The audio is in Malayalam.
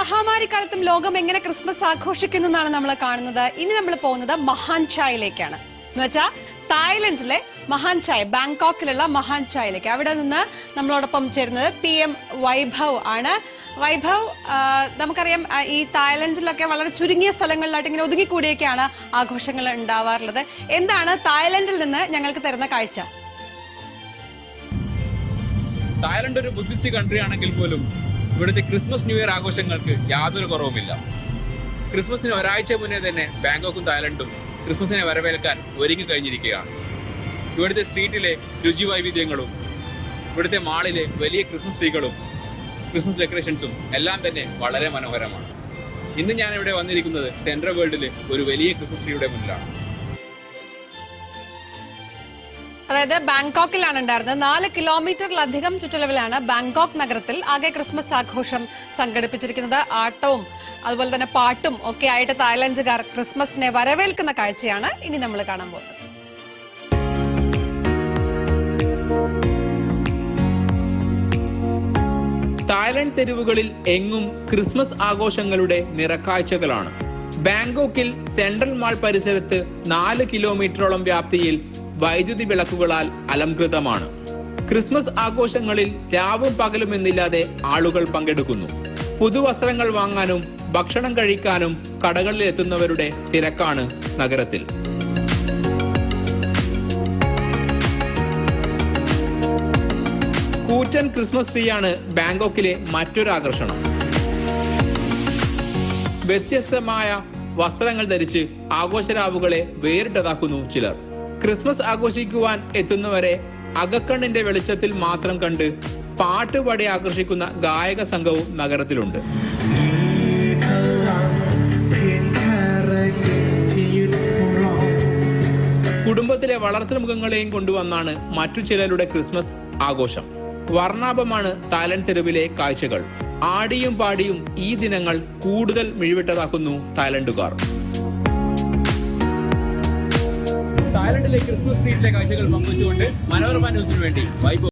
മഹാമാരി കാലത്തും ലോകം എങ്ങനെ ക്രിസ്മസ് ആഘോഷിക്കുന്നു എന്നാണ് നമ്മൾ കാണുന്നത്. ഇനി നമ്മൾ പോകുന്നത് മഹാൻ ചായയിലേക്കാണ്. എന്ന് വെച്ചാൽ തായ്ലൻഡിലെ മഹാൻ ചായ ബാങ്കോക്കിലുള്ള മഹാൻ ചായയിലേക്ക്. അവിടെ നിന്ന് നമ്മളോടൊപ്പം ചേരുന്നത് പി എം വൈഭവ് ആണ്. വൈഭവ് നമുക്കറിയാം ഈ തായ്ലൻഡിലൊക്കെ വളരെ ചുരുങ്ങിയ സ്ഥലങ്ങളിലായിട്ട് ഇങ്ങനെ ഒതുങ്ങിക്കൂടിയൊക്കെയാണ് ആഘോഷങ്ങൾ ഉണ്ടാവാറുള്ളത്. എന്താണ് തായ്ലൻഡിൽ നിന്ന് ഞങ്ങൾക്ക് തരുന്ന കാഴ്ച? തായ്ലൻഡ് ഒരു ബുദ്ധിസ്റ്റ് കൺട്രി ആണെങ്കിൽ പോലും ഇവിടുത്തെ ക്രിസ്മസ് ന്യൂ ഇയർ ആഘോഷങ്ങൾക്ക് യാതൊരു കുറവുമില്ല. ക്രിസ്മസിന് ഒരാഴ്ച മുന്നേ തന്നെ ബാങ്കോക്കും തായ്ലൻഡും ക്രിസ്മസിനെ വരവേൽക്കാൻ ഒരുങ്ങി കഴിഞ്ഞിരിക്കുകയാണ്. ഇവിടുത്തെ സ്ട്രീറ്റിലെ രുചി വൈവിധ്യങ്ങളും ഇവിടുത്തെ മാളിലെ വലിയ ക്രിസ്മസ് ട്രീകളും ക്രിസ്മസ് ഡെക്കറേഷൻസും എല്ലാം തന്നെ വളരെ മനോഹരമാണ്. ഇന്ന് ഞാൻ ഇവിടെ വന്നിരിക്കുന്നത് സെൻട്രൽ വേൾഡിലെ ഒരു വലിയ ക്രിസ്മസ് ട്രീയുടെ മുന്നിലാണ്. അതായത് ബാങ്കോക്കിലാണ് ഉണ്ടായിരുന്നത്. നാല് കിലോമീറ്ററിലധികം ചുറ്റളവിലാണ് ബാങ്കോക്ക് നഗരത്തിൽ ആകെ ക്രിസ്മസ് ആഘോഷം സംഘടിപ്പിച്ചിരിക്കുന്നത്. ആട്ടവും അതുപോലെ തന്നെ പാട്ടും ഒക്കെ ആയിട്ട് തായ്ലൻഡുകാർ ക്രിസ്മസിനെ വരവേൽക്കുന്ന കാഴ്ചയാണ് ഇനി നമ്മൾ കാണാൻ പോകുന്നത്. തായ്ലൻഡ് തെരുവുകളിൽ എങ്ങും ക്രിസ്മസ് ആഘോഷങ്ങളുടെ നിറക്കാഴ്ചകളാണ്. ബാങ്കോക്കിൽ സെൻട്രൽ മാൾ പരിസരത്ത് നാല് കിലോമീറ്ററോളം വ്യാപ്തിയിൽ വൈദ്യുതി വിളക്കുകളാൽ അലംകൃതമാണ്. ക്രിസ്മസ് ആഘോഷങ്ങളിൽ രാവും പകലും എന്നില്ലാതെ ആളുകൾ പങ്കെടുക്കുന്നു. പുതുവസ്ത്രങ്ങൾ വാങ്ങാനും ഭക്ഷണം കഴിക്കാനും കടകളിൽ എത്തുന്നവരുടെ തിരക്കാണ് നഗരത്തിൽ. കൂറ്റൻ ക്രിസ്മസ് ട്രീയാണ് ബാങ്കോക്കിലെ മറ്റൊരു ആകർഷണം. വ്യത്യസ്തമായ വസ്ത്രങ്ങൾ ധരിച്ച് ആഘോഷരാവുകളെ വേറിട്ടതാക്കുന്നു ചിലർ. ക്രിസ്മസ് ആഘോഷിക്കുവാൻ എത്തുന്നവരെ അകക്കണ്ണിന്റെ വെളിച്ചത്തിൽ മാത്രം കണ്ട് പാട്ടുപാടി ആകർഷിക്കുന്ന ഗായക സംഘവും നഗരത്തിലുണ്ട്. കുടുംബത്തിലെ വളർത്തുമുഖങ്ങളെയും കൊണ്ടുവന്നാണ് മറ്റു ചിലരുടെ ക്രിസ്മസ് ആഘോഷം. വർണാഭമാണ് തലൻ തെരുവിലെ കാഴ്ചകൾ. ആടിയും പാടിയും ഈ ദിനങ്ങൾ കൂടുതൽ മിഴിവിട്ടതാക്കുന്നു തലണ്ടുകാർ. തായ്ലൻഡിലെ ക്രിസ്മസ് ട്രീറ്റിലെ കാഴ്ചകൾ പങ്കുവച്ചുകൊണ്ട് മനോരമ ന്യൂസിന് വേണ്ടി വൈഭവ്.